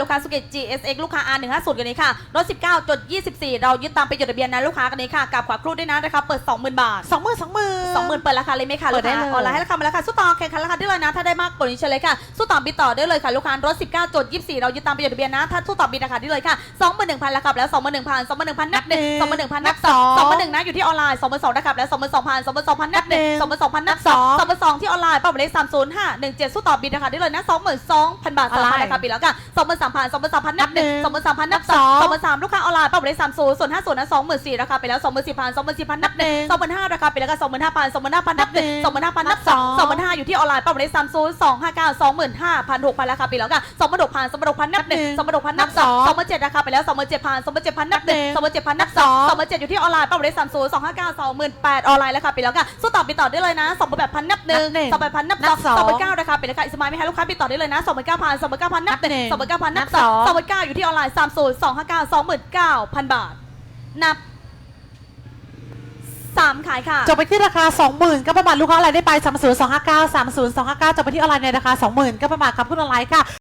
ลูกค้าสุเกต GSX ลูกค้า R150 กันนี้ค่ะรถ19จด24 เรายึดตามไปจดทะเบียนนะลูกค้ากันนี้ค่ะกับขวาครูด้วยนะราคาเปิด 20,000 บาทสองหมื่นสองหมื่นสองหมื่นเปิดราคาเลยไหมคะเปิดได้ลูกค้าเลยออนไลน์ให้ราคามาแล้วค่ะสู้ต่อแข่งขันราคาได้เลยนะถ้าได้มากกว่านี้เชิญเลยค่ะสู้ต่อบิดต่อได้เลยค่ะลูกค้ารถ19จด24 เรายึดตามไปจดทะเบียนนะถ้าสู้ต่อบิดราคาได้เลยค่ะ21,000ราคาแล้ว21,000 21,000นับหนึ่ง21,000นับสอง21,000นะอยู่ที่ออนไลน์22,000ราคาแล้ว22,000 22,000นับหนึ่ง22,000นับสอง22,000ที่ออนไลน์เป้าหมายเลข30517สู้ต่อบิดราคาได้เลยนะ22,000บาท2,000ราคาปิดแล้วค่ะ23,000 23,000นับหนึ่ง23,000นับสอง23,000ลูกค้าออนไลน์เป้าหมายเลข30ส่วน50นะ24,000ราคาไปแล้ว24,000 24,000นับหนึ่งสองหมื่นห้าราคาไปแล้วก็สองหมื่นห้าพันสองหมื่นห้าพันนับหนึ่งสองหมื่นห้าพันนับสองสองหมื่นห้าอยู่ที่ออนไลน์เป้าหมายเลขสามศูนย์สองห้าเก้าสองหมื่นห้าพันหกพันราคาไปแล้วก็สองหมื่นหกพันสองหมื่นหกพันนับหนึ่งสองหมื่นหกพันนับสองสองหมื่นเจ็ดราคาไปแล้วสองหมื่นเจ็ดพันสองหมื่นเจ็ดพันนับหนึ่งสองหมื่นเจ็ดพันนับสองสองหมื่นเจ็ดอยู่ที่ออนไลน์เป้าหมายเลขสามศูนย์สองห้าเก้าสองหมื่นแปดออนไลน์ราคาไปแล้วก็สู้ต่อไปต่อได้เลยนะสองหมื่นแปดพันนับหนึ่งสองหมื่นแปดพันนับสองสองหมื่นเก้าราคาไปแล้วก็อิสมาไม่ให้ลูกค้าไปต่อได้เลยนะสองหมื่นเก้าพันสองหมื่นเก้าพันนับหนึ่งสองหมื่นเก้าพันนับสองสองหมื่นเก้าอยู่ที่ออนไลน์สามศูนย์สองห้าเก้าสองหมื่นเก้าพันบาท นับสามขายค่ะ จบไปที่ราคา 20,000 ก็ประมาณลูกค้าอะไรได้ไป 3 0 2 5 9 3 0 2 5 9 จบไปที่ออนไลน์ในราคา 20,000 ก็ประมาณกับผู้ออนไลน์ค่ะ